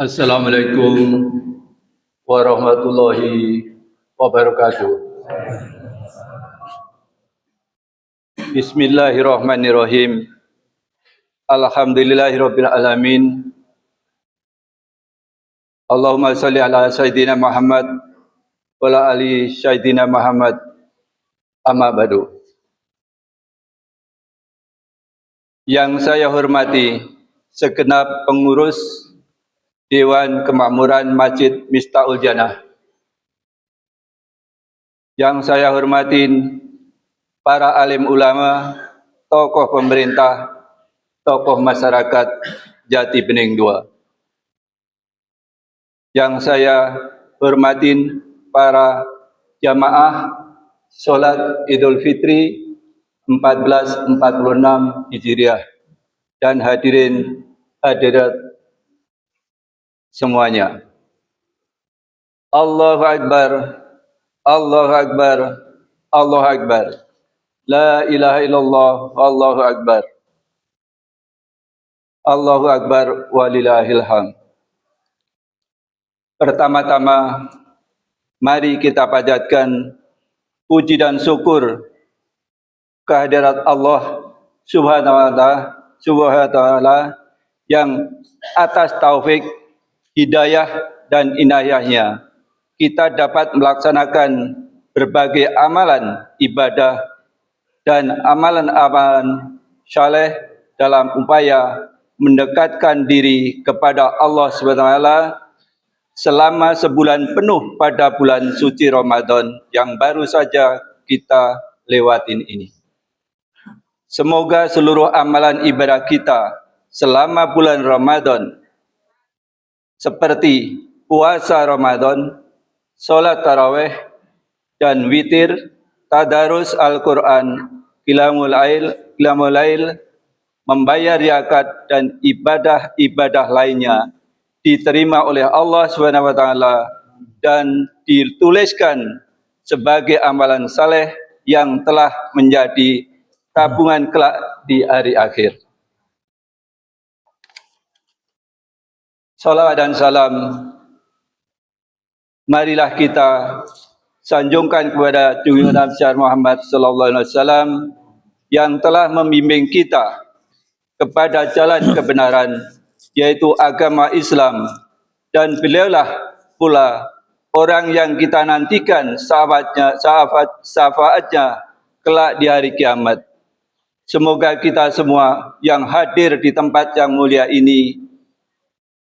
Assalamualaikum warahmatullahi wabarakatuh. Bismillahirrahmanirrahim. Alhamdulillahirabbil alamin. Allahumma salli ala sayyidina Muhammad wa ala ali sayyidina Muhammad. Amma ba'du. Yang saya hormati segenap pengurus Dewan Kemakmuran Masjid Miftahul Jannah. Yang saya hormatin para alim ulama, tokoh pemerintah, tokoh masyarakat Jati Bening II. Yang saya hormatin para jamaah sholat Idul Fitri 1446 Hijriah dan hadirin hadirat semuanya. Allahu Akbar, Allahu Akbar, Allahu Akbar. La ilaha illallah, Allahu Akbar. Allahu Akbar walillahil hamd. Pertama-tama, mari kita panjatkan puji dan syukur kehadirat Allah Subhanahu wa taala, Subhanahu wa taala yang atas taufik hidayah dan inayahnya kita dapat melaksanakan berbagai amalan ibadah dan amalan-amalan syaleh dalam upaya mendekatkan diri kepada Allah SWT selama sebulan penuh pada bulan suci Ramadan yang baru saja kita lewatin ini. Semoga seluruh amalan ibadah kita selama bulan Ramadan seperti puasa Ramadan, sholat taraweh, dan witir, tadarus Al-Quran, kilamul ail, kilamul ail, membayar yakat dan ibadah-ibadah lainnya diterima oleh Allah SWT dan dituliskan sebagai amalan saleh yang telah menjadi tabungan kelak di hari akhir. Salawat dan salam marilah kita sanjungkan kepada junjungan Nabi Muhammad sallallahu alaihi wasallam yang telah membimbing kita kepada jalan kebenaran yaitu agama Islam dan beliaulah pula orang yang kita nantikan sahabatnya sahabat syafaatnya kelak di hari kiamat. Semoga kita semua yang hadir di tempat yang mulia ini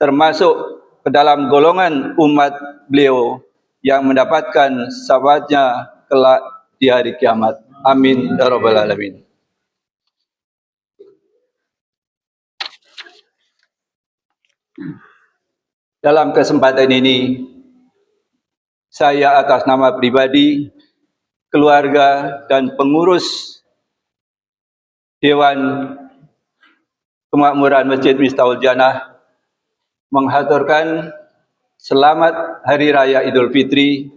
termasuk ke dalam golongan umat beliau yang mendapatkan sahabatnya kelak di hari kiamat. Amin ya alamin. Dalam kesempatan ini saya atas nama pribadi, keluarga dan pengurus Dewan Kemakmuran Masjid Miftahul Jannah menghaturkan selamat Hari Raya Idul Fitri,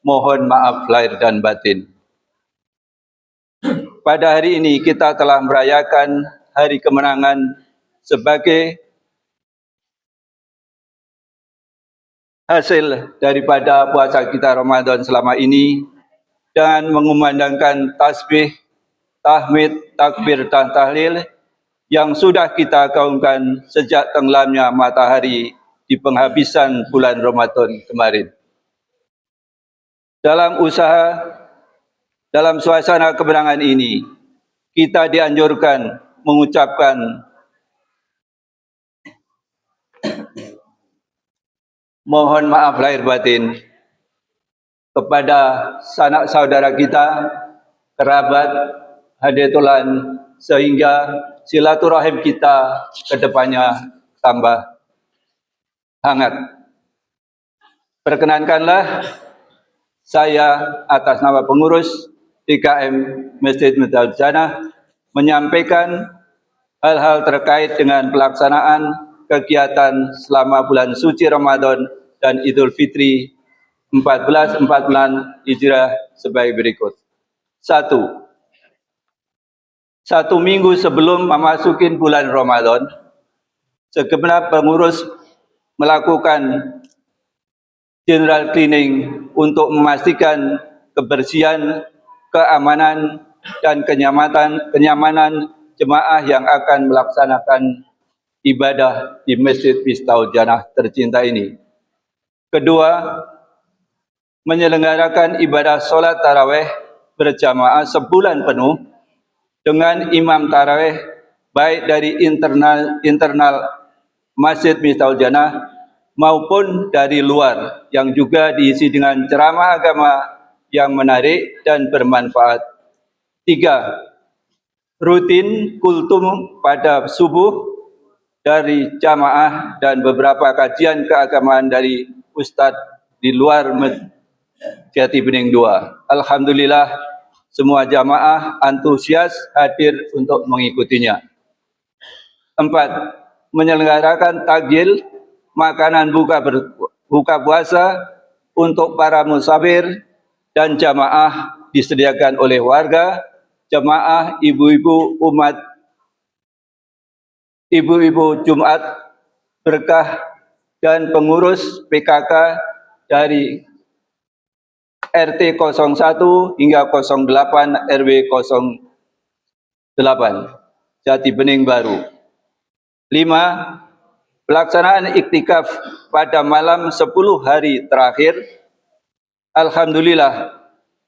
mohon maaf lahir dan batin. Pada hari ini kita telah merayakan hari kemenangan sebagai hasil daripada puasa kita Ramadan selama ini dengan mengumandangkan tasbih, tahmid, takbir, dan tahlil yang sudah kita gaungkan sejak tenggelamnya matahari di penghabisan bulan Ramadan kemarin. Dalam usaha, dalam suasana kemenangan ini, kita dianjurkan mengucapkan mohon maaf lahir batin kepada sanak saudara kita, kerabat, haditulan, sehingga silaturahim kita ke depannya tambah hangat. Perkenankanlah saya atas nama pengurus IKM Masjid Medal Jannah menyampaikan hal-hal terkait dengan pelaksanaan kegiatan selama bulan suci Ramadan dan Idul Fitri 1444 Hijrah sebagai berikut. Satu, satu minggu sebelum memasuki bulan Ramadan, segenap pengurus melakukan general cleaning untuk memastikan kebersihan, keamanan dan kenyamanan kenyamanan jemaah yang akan melaksanakan ibadah di Masjid Miftahul Janah tercinta ini. Kedua, menyelenggarakan ibadah solat taraweh berjamaah sebulan penuh dengan imam taraweh baik dari internal internal Masjid Miftahul Janah maupun dari luar yang juga diisi dengan ceramah agama yang menarik dan bermanfaat. Tiga, rutin kultum pada subuh dari jamaah dan beberapa kajian keagamaan dari ustadz di luar Jati Bening 2. Alhamdulillah semua jamaah antusias hadir untuk mengikutinya. Empat, menyelenggarakan takjil makanan buka ber, buka puasa untuk para musafir dan jamaah disediakan oleh warga, jamaah ibu-ibu umat ibu-ibu Jumat berkah dan pengurus PKK dari RT 01 hingga 08 RW 08 Jati Bening Baru. 5 Pelaksanaan iktikaf pada malam 10 hari terakhir, Alhamdulillah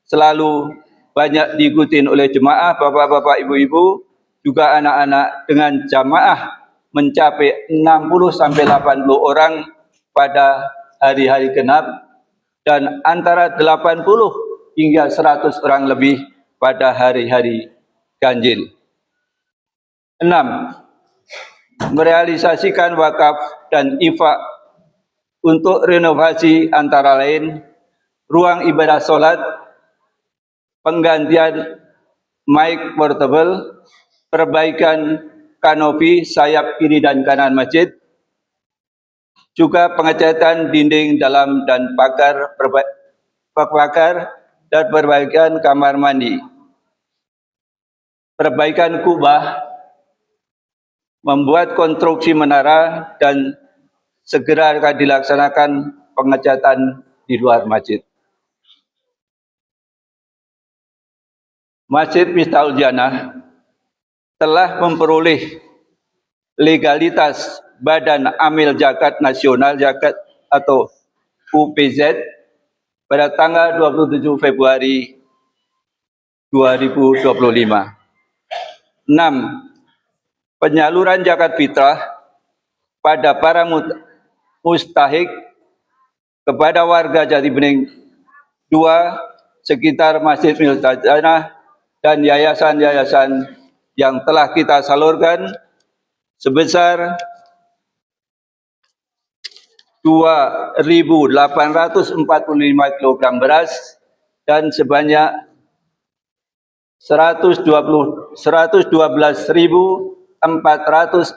selalu banyak diikuti oleh jemaah, bapak-bapak, ibu-ibu, juga anak-anak dengan jamaah mencapai 60 sampai 80 orang pada hari-hari genap dan antara 80 hingga 100 orang lebih pada hari-hari ganjil. 6 merealisasikan wakaf dan infak untuk renovasi antara lain ruang ibadah solat, penggantian mic portable, perbaikan kanopi sayap kiri dan kanan masjid, juga pengecatan dinding dalam dan pagar, pagar dan perbaikan kamar mandi. Perbaikan kubah membuat konstruksi menara dan segera akan dilaksanakan pengecatan di luar masjid. Masjid Miftahul Janah telah memperoleh legalitas Badan Amil Zakat Nasional Zakat atau UPZ pada tanggal 27 Februari 2025. 6 penyaluran zakat fitrah pada para mustahik kepada warga Jati Bening 2 sekitar Masjid Miltajana dan yayasan-yayasan yang telah kita salurkan sebesar 2.845 kg beras dan sebanyak 120 112.000 445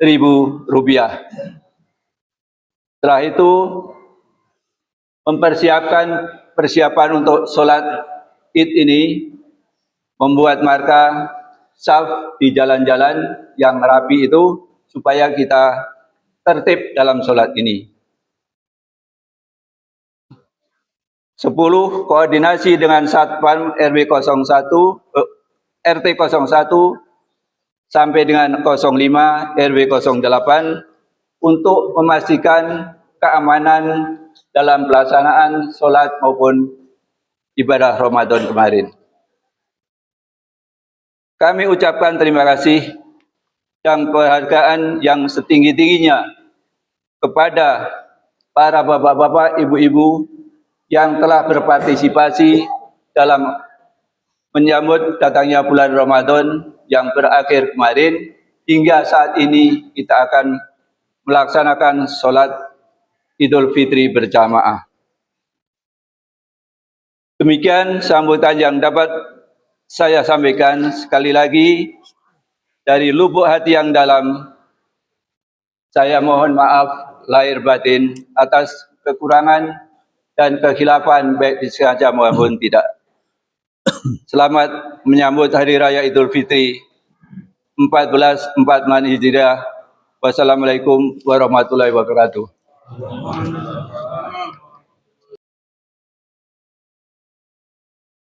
ribu rupiah. Setelah itu mempersiapkan persiapan untuk sholat id ini membuat marka saf di jalan-jalan yang rapi itu supaya kita tertib dalam sholat ini. 10. Koordinasi dengan Satpam RW 01 RT 01 sampai dengan 05 RW 08 untuk memastikan keamanan dalam pelaksanaan sholat maupun ibadah Ramadan kemarin. Kami ucapkan terima kasih dan penghargaan yang setinggi-tingginya kepada para bapak-bapak, ibu-ibu yang telah berpartisipasi dalam menyambut datangnya bulan Ramadan yang berakhir kemarin hingga saat ini kita akan melaksanakan sholat Idul Fitri berjamaah. Demikian sambutan yang dapat saya sampaikan sekali lagi dari lubuk hati yang dalam. Saya mohon maaf lahir batin atas kekurangan dan kekhilafan baik disengaja maupun tidak. Selamat menyambut Hari Raya Idul Fitri 1444 Hijriah Wassalamualaikum warahmatullahi wabarakatuh.